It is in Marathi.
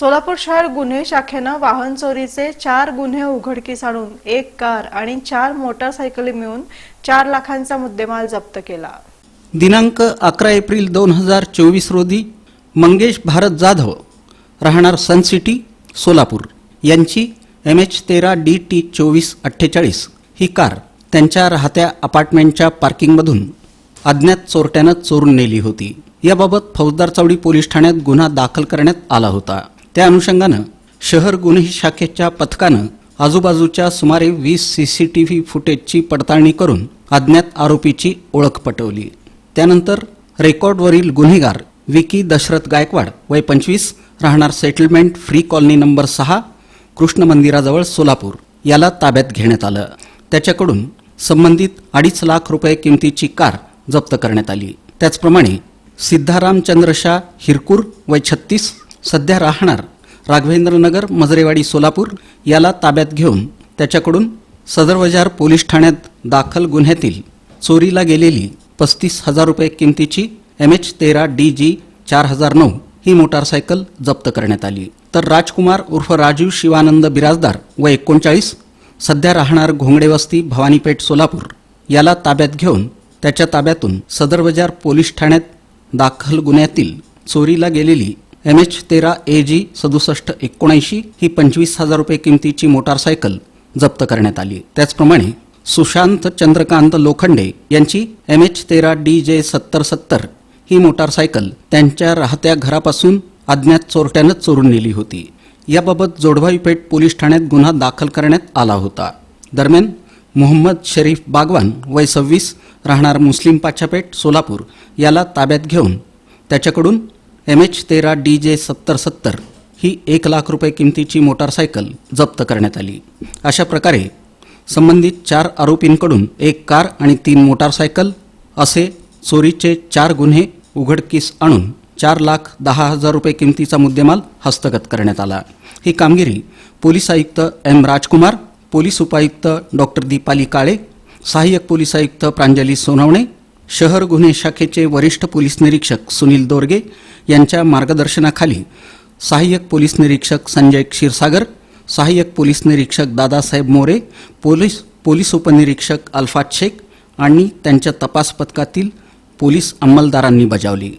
सोलापूर शहर गुन्हे शाखेनं वाहन चोरीचे चार गुन्हे उघडकीस आणून एक कार आणि चार मोटारसायकली मिळून चार लाखांचा मुद्देमाल जप्त केला. दिनांक अकरा एप्रिल दोन हजार चोवीस रोजी मंगेश भारत जाधव राहणार सन सिटी सोलापूर. यांची एम एच तेरा डी टी चोवीस अठ्ठेचाळीस ही कार त्यांच्या राहत्या अपार्टमेंटच्या पार्किंगमधून अज्ञात चोरट्यानं चोरून नेली होती. याबाबत फौजदार चौडी पोलीस ठाण्यात गुन्हा दाखल करण्यात आला होता. त्या अनुषंगानं शहर गुन्हे शाखेच्या पथकानं आजूबाजूच्या सुमारे वीस सी सी टी व्ही फुटेजची पडताळणी करून अज्ञात आरोपीची ओळख पटवली. त्यानंतर रेकॉर्डवरील गुन्हेगार विकी दशरथ गायकवाड वय पंचवीस राहणार सेटलमेंट फ्री कॉलनी नंबर सहा कृष्ण मंदिराजवळ सोलापूर याला ताब्यात घेण्यात आलं. त्याच्याकडून संबंधित अडीच लाख रुपये किमतीची कार जप्त करण्यात आली. त्याचप्रमाणे सिद्धाराम चंद्रशा हिरकूर वय छत्तीस सध्या राहणार राघवेंद्रनगर मजरेवाडी सोलापूर याला ताब्यात घेऊन त्याच्याकडून सदर बाजार पोलीस ठाण्यात दाखल गुन्ह्यातील चोरीला गेलेली पस्तीस हजार रुपये किमतीची एम एच तेरा डी जी चार हजार नऊ ही मोटारसायकल जप्त करण्यात आली. तर राजकुमार उर्फ राजीव शिवानंद बिराजदार व एकोणचाळीस सध्या राहणार घोंगडेवस्ती भवानीपेठ सोलापूर याला ताब्यात घेऊन त्याच्या ताब्यातून सदर बाजार पोलीस ठाण्यात दाखल गुन्ह्यातील चोरीला गेलेली एम एच तेरा ए जी सदुसष्ट एकोणऐंशी ही पंचवीस हजार रुपये किमतीची मोटारसायकल जप्त करण्यात आली. त्याचप्रमाणे सुशांत चंद्रकांत लोखंडे यांची एम एच तेरा डी जे सत्तर सत्तर ही मोटारसायकल त्यांच्या राहत्या घरापासून अज्ञात चोरट्यानं चोरून नेली होती. याबाबत जोडभाई पेठ पोलीस ठाण्यात गुन्हा दाखल करण्यात आला होता. दरम्यान मोहम्मद शरीफ बागवान वय सव्वीस राहणार मुस्लिम पाचापेठ सोलापूर याला ताब्यात घेऊन त्याच्याकडून एम एच तेरा डी जे सत्तर सत्तर ही एक लाख रुपये किमतीची मोटारसायकल जप्त करण्यात आली. अशा प्रकारे संबंधित चार आरोपींकडून एक कार आणि तीन मोटारसायकल असे चोरीचे चार गुन्हे उघडकीस आणून चार लाख दहा हजार रुपये किमतीचा मुद्देमाल हस्तगत करण्यात आला. ही कामगिरी पोलीस आयुक्त एम राजकुमार पोलीस उपायुक्त डॉक्टर दीपाली काळे सहाय्यक पोलीस आयुक्त प्रांजली सोनवणे शहर गुन्हे शाखेचे वरिष्ठ पोलीस निरीक्षक सुनील दोरगे यांच्या मार्गदर्शनाखाली सहाय्यक पोलीस निरीक्षक संजय क्षीरसागर सहाय्यक पोलीस निरीक्षक दादासाहेब मोरे पोलीस पोलीस उपनिरीक्षक अल्फात शेख आणि त्यांच्या तपास पथकातील पोलीस अंमलदारांनी बजावली.